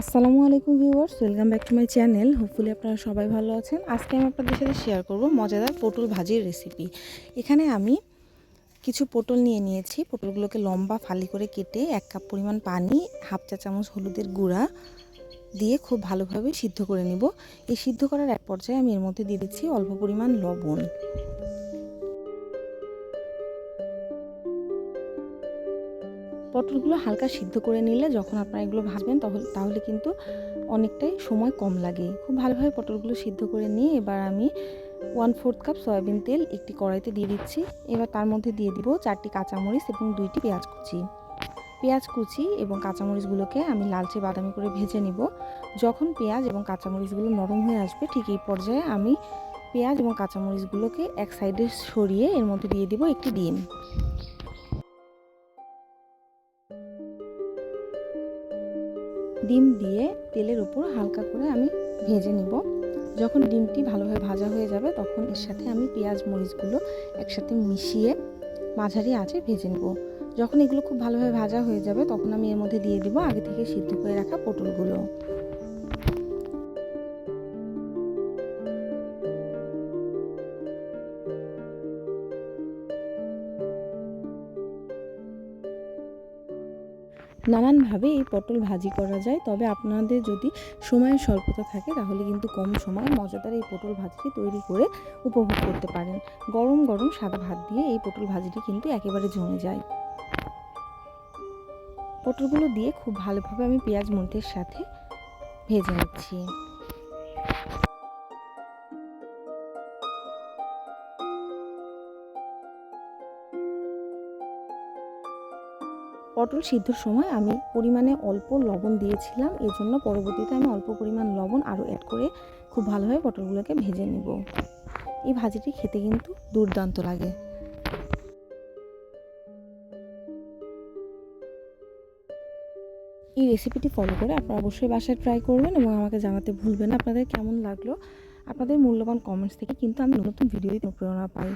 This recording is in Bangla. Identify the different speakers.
Speaker 1: আসসালামু আলাইকুম viewers, welcome back to my channel. Hopefully আপনারা সবাই ভালো আছেন। আজকে আমি আপনাদের সাথে শেয়ার করব মজাদার পটল ভাজির রেসিপি এখানে আমি কিছু পটল নিয়ে নিয়েছি। পটলগুলোকে লম্বা ফালি করে কেটে এক কাপ পরিমাণ পানি, হাফ চা চামচ হলুদের গুঁড়া দিয়ে খুব ভালোভাবে সিদ্ধ করে নিব। এই সিদ্ধ করার এক পর্যায়ে আমি এর মধ্যে দিয়ে দিচ্ছি অল্প পরিমাণ লবণ। পটলগুলো হালকা সিদ্ধ করে নিলে যখন আপনারা এগুলো ভাজবেন তাহলে তাহলে কিন্তু অনেকটাই সময় কম লাগে। খুব ভালোভাবে পটলগুলো সিদ্ধ করে নিয়ে এবার আমি ওয়ান ফোর্থ কাপ সয়াবিন তেল একটি কড়াইতে দিয়ে দিচ্ছি। এবার তার মধ্যে দিয়ে দিব চারটি কাঁচামরিচ এবং দুইটি পেঁয়াজ কুচি। পেঁয়াজ কুচি এবং কাঁচামরিচগুলোকে আমি লালচে বাদামি করে ভেজে নিব। যখন পেঁয়াজ এবং কাঁচামরিচগুলো নরম হয়ে আসবে ঠিক এই পর্যায়ে আমি পেঁয়াজ এবং কাঁচামরিচগুলোকে এক সাইডে সরিয়ে এর মধ্যে দিয়ে দিব একটি ডিম। ডিম দিয়ে তেলের উপর হালকা করে আমি ভেজে নিব। যখন ডিমটি ভালোভাবে ভাজা হয়ে যাবে, তখন এর সাথে আমি পেঁয়াজ, মরিচগুলো একসাথে মিশিয়ে মাঝারি আঁচে ভেজে নেব। যখন এগুলো খুব ভালোভাবে ভাজা হয়ে যাবে, তখন আমি এর মধ্যে দিয়ে দিব আগে থেকে সিদ্ধ করে রাখা পটলগুলো। নানানভাবে এই পটল ভাজি করা যায়। তবে আপনাদের যদি সময়ের স্বল্পতা থাকে, তাহলে কিন্তু কম সময়ে মজাদার এই পটল ভাজিটি তৈরি করে উপভোগ করতে পারেন। গরম গরম সাদা ভাত দিয়ে এই পটল ভাজিটি কিন্তু একেবারে জমে যায়। পটলগুলো দিয়ে খুব ভালোভাবে আমি পেঁয়াজ মরিচের সাথে ভেজে নিচ্ছি। পটল সিদ্ধর সময় আমি পরিমাণে অল্প লবণ দিয়েছিলাম। এই জন্য পরবর্তীতে আমি অল্প পরিমাণ লবণ আরও অ্যাড করে খুব ভালোভাবে পটলগুলোকে ভেজে নেব। এই ভাজিটি খেতে কিন্তু দুর্দান্ত লাগে। এই রেসিপিটি ফলো করে আপনারা অবশ্যই বাসায় ট্রাই করবেন এবং আমাকে জানাতে ভুলবেন আপনাদের কেমন লাগল। আপনাদের মূল্যবান কমেন্টস থেকে কিন্তু আমি নতুন ভিডিও দিতে প্রেরণা পাই।